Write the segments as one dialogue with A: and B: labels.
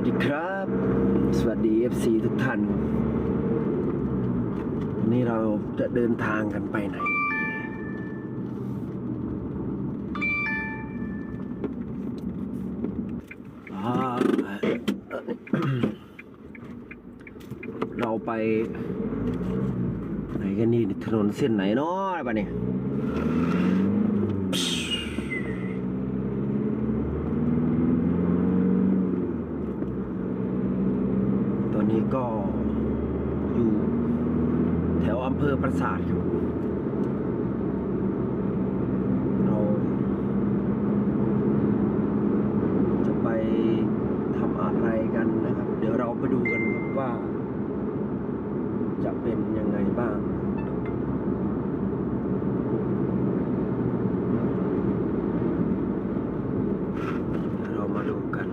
A: วัสดีครับ สวัสดี FC ทุกท่านวันนี้เราจะเดินทางกันไปไหน เราไป ไหนกันนี่ถนนเส้นไหนเนาะอะไรปเนี่ย ตอนนี้ก็อยู่แถวอำเภอ ปราสาทครับเรา จะไปทำอะไรกันนะครับ เดี๋ยวเราไปดูกันครับว่า จะเป็นยังไงบ้าง เรามาดูกัน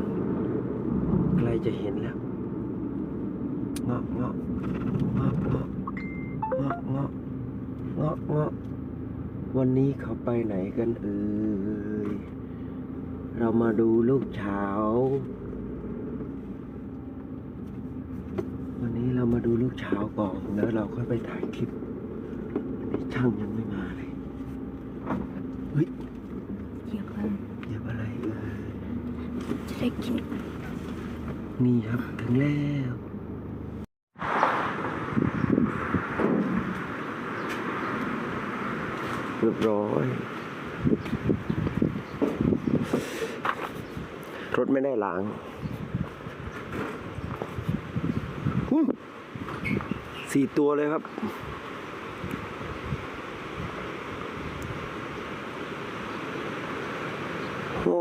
A: ใกล้จะเห็นแล้ว เงาะเงาะเงาะเงาะเงาะเงาะ เงาะเงาะวันนี้เขาไปไหนกันเอ่ย เรามาดูลูกเช้า วันนี้เรามาดูลูกเช้าก่อนแล้วเราค่อยไปถ่ายคลิปวันนี้ช่างยังไม่มาเลย เฮ้ย
B: เดี๋ยวมัน
A: เหยียบอะไรเอ่ย
B: จะได้กิน
A: นี่ครับถึงแล้ว เรีย บร้อย รถไม่ได้ล้างสี่ตัวเลยครับ โอ้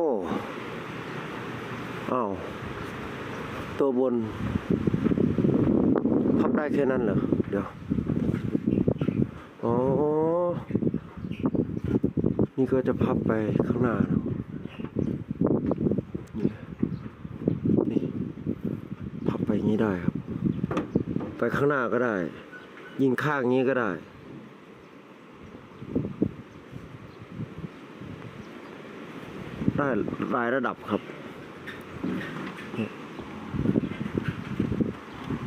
A: อ้าว ตัวบน พับได้แค่นั้นเหรอ เดี๋ยว อ๋อ นี่ก็จะพับไปข้างหน้านะนี่นี่พับไปอย่างนี้ได้ครับ ไปข้างหน้าก็ได้ ยิงข้างนี้ก็ได้ได้หลายระดับครับ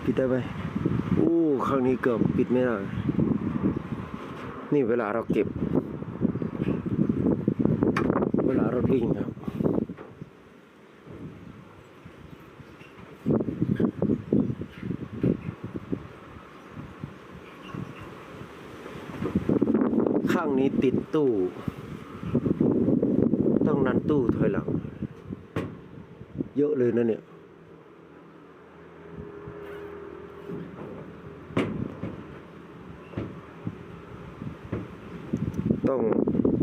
A: ปิดได้ไหมอู้ครั้งนี้เกือบปิดไม่ได้ นี่เวลาเราเก็บ เวลารถวิ่งครับข้างนี้ติดตู้ ต้องนันตู้ถอยหลัง เยอะเลยนะเนี่ย ต้อง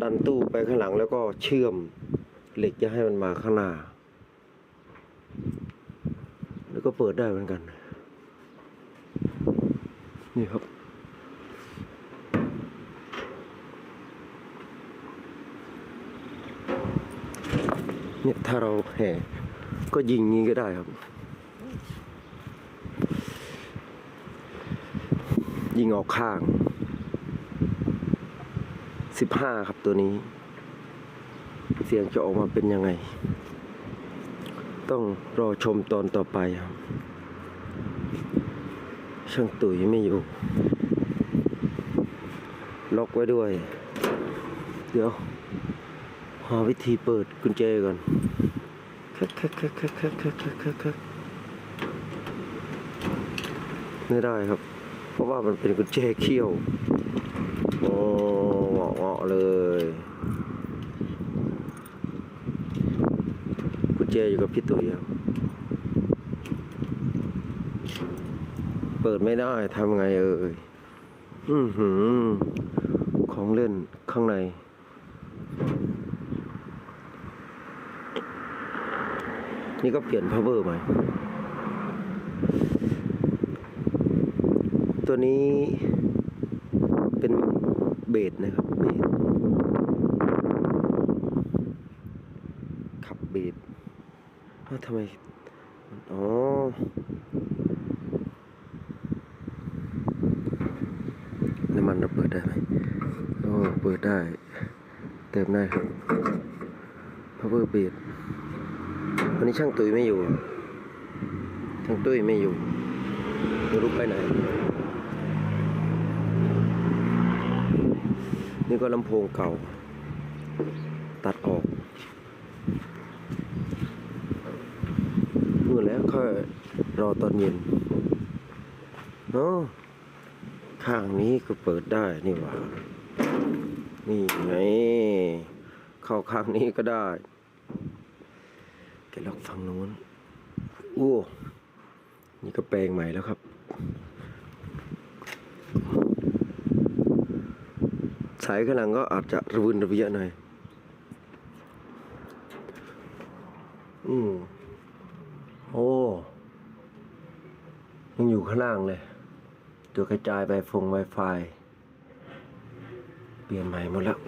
A: ดันตู้ไปข้างหลังแล้วก็เชื่อมเหล็กจะให้มันมาข้างหน้า แล้วก็เปิดได้เหมือนกัน นี่ครับ เนี่ยถ้าเราแห่ก็ยิงงี้ก็ได้ครับ ยิงออกข้าง สิบห้าครับตัวนี้ เสียงจะออกมาเป็นยังไง ต้องรอชมตอนต่อไปครับ ช่างตุ๋ยไม่อยู่ ล็อกไว้ด้วย เดี๋ยว หาวิธีเปิดกุญแจก่อนคักคักคักคักคักคักคักคักไม่ได้ครับ เพราะว่ามันเป็นกุญแจเขี้ยว โอ้าะเลย กุญแจอยู่กับพี่ตุ๋ยครับเปิดไม่ได้ทำไงเอ่ยอือหือ ของเล่นข้างใน นี่ก็เปลี่ยน power ใหม่ตัวนี้เป็น เบสนะครับเบสขับเบสเอ้าทำไม อ๋อน้ำมันเราเปิดได้ไหมโอ้เปิดได้ เติมได้ครับ power เบสวันนี้ช่างตุ๋ยไม่อยู่ทางตุ้ยไม่อยู่ไม่รู้ไปไหน นี่ก็ลำโพงเก่า ตัดออกนู่นแล้วค่อยรอตอนเย็นเนาะข้างนี้ก็เปิดได้นี่หว่า นี่ไงเข้าข้างนี้ก็ได้แกล็อกฝั่งนู้นโอ้นี่ก็แปลงใหม่แล้วครับ สายข้างหลังก็อาจจะระวนระเวียหน่อย อืมโอ้ยังอยู่ข้างล่างเลย ตัวกระจายไปฟง Wi-Fi เปลี่ยนใหม่หมดแล้ว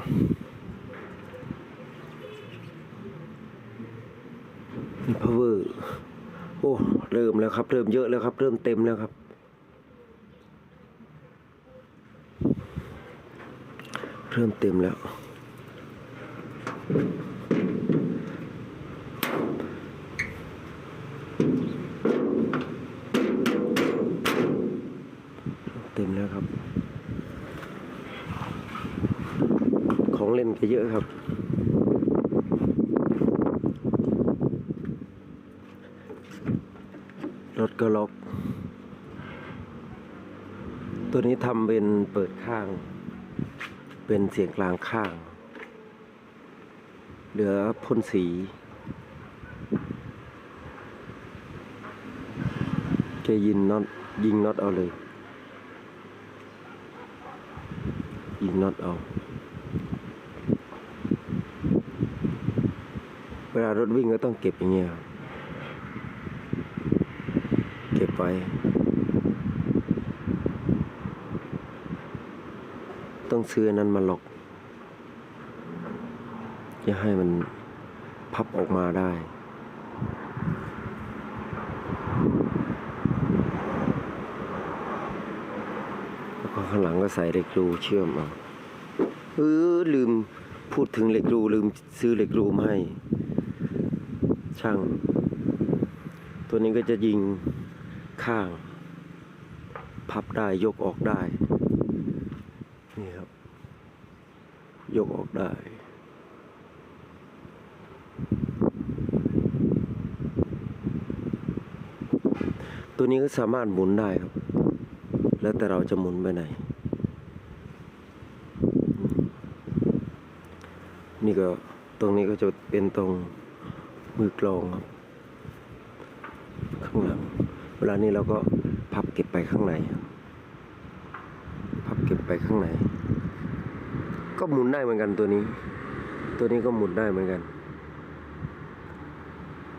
A: นี่ power โอ้ เริ่มแล้วครับ เริ่มเยอะแล้วครับ เริ่มเต็มแล้วครับ เริ่มเต็มแล้ว เต็มแล้วครับ ของเล่นก็เยอะครับรถก็ล็อก ตัวนี้ทำเป็นเปิดข้าง เป็นเสียงกลางข้าง เหลือพ่นสีแกยินน็อตยิงน็อตเอาเลย ยิงน็อตเอา เวลารถวิ่งก็ต้องเก็บอย่างเงี้ยเก็บไว้ ต้องซื้อนั้นมาหลอกจะให้มันพับออกมาได้ แล้วก็ข้างหลังก็ใส่เหล็กรูเชื่อมเอาเออลืมพูดถึงเหล็กรูลืมซื้อเหล็กรูมาให้ ช่าง ตัวนี้ก็จะยิงข้าง พับได้ยกออกได้ นี่ครับ ยกออกได้ตัวนี้ก็สามารถหมุนได้ครับ แล้วแต่เราจะหมุนไปไหน นี่ก็ตรงนี้ก็จะเป็นตรงมือกลองครับ ข้างหลัง เวลานี้เราก็พับเก็บไปข้างใน พับเก็บไปข้างใน ก็หมุนได้เหมือนกันตัวนี้ ตัวนี้ก็หมุนได้เหมือนกัน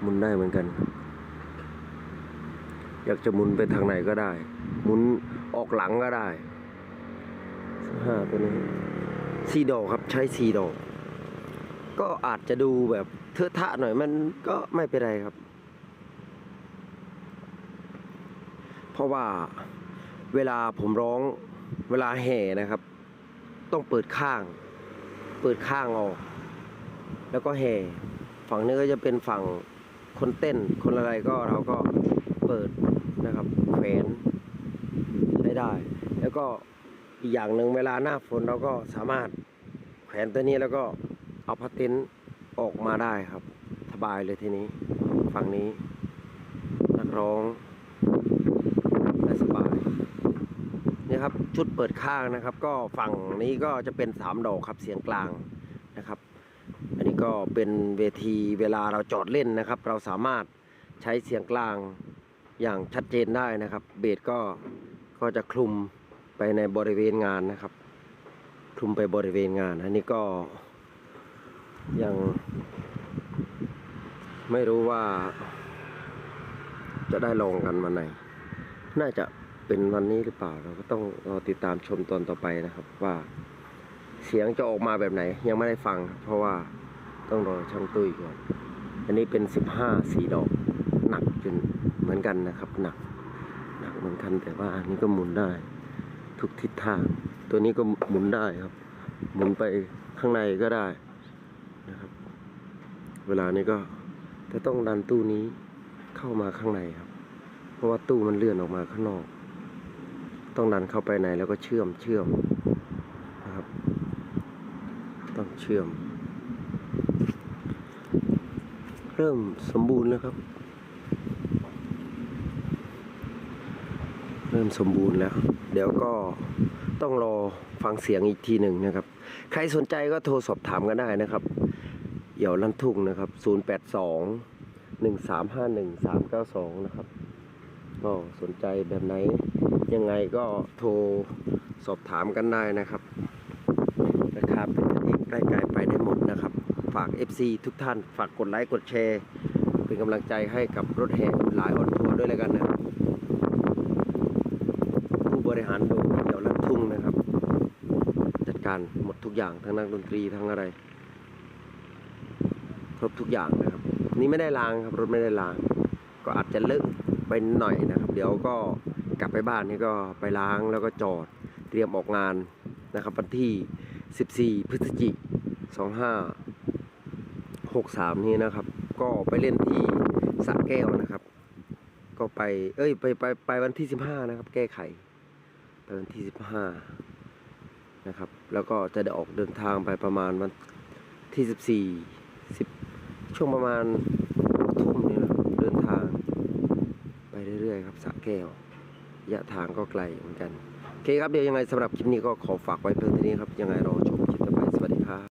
A: หมุนได้เหมือนกัน อยากจะหมุนไปทางไหนก็ได้ หมุนออกหลังก็ได้ห้าตัวนี้สี่ดอกครับใช้สี่ดอก ก็อาจจะดูแบบเทอะทะหน่อยมันก็ไม่เป็นไรครับ เพราะว่าเวลาผมร้องเวลาแห่นะครับ ต้องเปิดข้าง เปิดข้างออก แล้วก็แห่ฝั่งนี้ก็จะเป็นฝั่งคนเต้นคนอะไรก็เราก็เปิดนะครับแขวนใช้ได้ แล้วก็อีกอย่างหนึ่งเวลาหน้าฝนเราก็สามารถแขวนตัวนี้แล้วก็เอาพัดเต็นออกมาได้ครับสบายเลยทีนี้ ฝั่งนี้ นักร้องได้สบาย ครับ ชุดเปิดข้างนะครับ ก็ฝั่งนี้ก็จะเป็นสามดอกครับเสียงกลางนะครับ อันนี้ก็เป็นเวทีเวลาเราจอดเล่นนะครับ เราสามารถใช้เสียงกลางอย่างชัดเจนได้นะครับ เบสก็ก็จะคลุมไปในบริเวณงานนะครับ คลุมไปบริเวณงาน อันนี้ก็ยังไม่รู้ว่าจะได้ลองกันวันไหน น่าจะ เป็นวันนี้หรือเปล่าเราก็ต้องรอติดตามชมตอนต่อไปนะครับ ว่าเสียงจะออกมาแบบไหน ยังไม่ได้ฟังครับเพราะว่าต้องรอช่างตุ้ยก่อน อันนี้เป็นสิบห้าสีดอกหนักจนเหมือนกันนะครับ หนักหนักเหมือนกันแต่ว่าอันนี้ก็หมุนได้ ทุกทิศทาง ตัวนี้ก็หมุนได้ครับ หมุนไปข้างในก็ได้นะครับ เวลานี้ก็จะต้องดันตู้นี้เข้ามาข้างในครับ เพราะว่าตู้มันเลื่อนออกมาข้างนอก ต้องดันเข้าไปในแล้วก็เชื่อมเชื่อมนะครับ ต้องเชื่อม เริ่มสมบูรณ์แล้วครับ เริ่มสมบูรณ์แล้ว เดี๋ยวก็ต้องรอฟังเสียงอีกทีหนึ่งนะครับ ใครสนใจก็โทรสอบถามกันได้นะครับเหี่ยวลันทุ่งนะครับ 082 1351 392 นะครับ ก็สนใจแบบไหน ยังไงก็โทรสอบถามกันได้นะครับราคาเป็นกันเองใกล้ๆไปได้หมดนะครับ ฝาก FC ทุกท่าน ฝากกดไลค์กดแชร์ เป็นกำลังใจให้กับรถแห่หลายออนทัวร์ด้วยแล้วกันนะครับผู้บริหารโดยเดี่ยวลัดทุ่งนะครับ จัดการหมดทุกอย่างทั้งนักดนตรีทั้งอะไร ครบทุกอย่างนะครับ นี่ไม่ได้ล้างครับรถไม่ได้ล้าง ก็อาจจะเลอะไปหน่อยนะครับ เดี๋ยวก็ กลับไปบ้านนี่ก็ไปล้างแล้วก็จอดเตรียมออกงานนะครับวันที่ 14 พฤศจิก2563 นี้นะครับ ก็ไปเล่นที่สระแก้วนะครับ ก็ไปเอ้ยไปไปไปวันที่ 15 นะครับ แก้ไข ไปวันที่ 15 นะครับ แล้วก็จะได้ออกเดินทางไปประมาณวันที่ 14 10 ช่วงประมาณทุ่มนี่นะครับเดินทาง ไปเรื่อยๆครับสระแก้ว ระยะทางก็ไกลเหมือนกัน โอเคครับเดี๋ยวยังไงสำหรับคลิปนี้ก็ขอฝากไว้เพียงเท่านี้ครับยังไงรอชม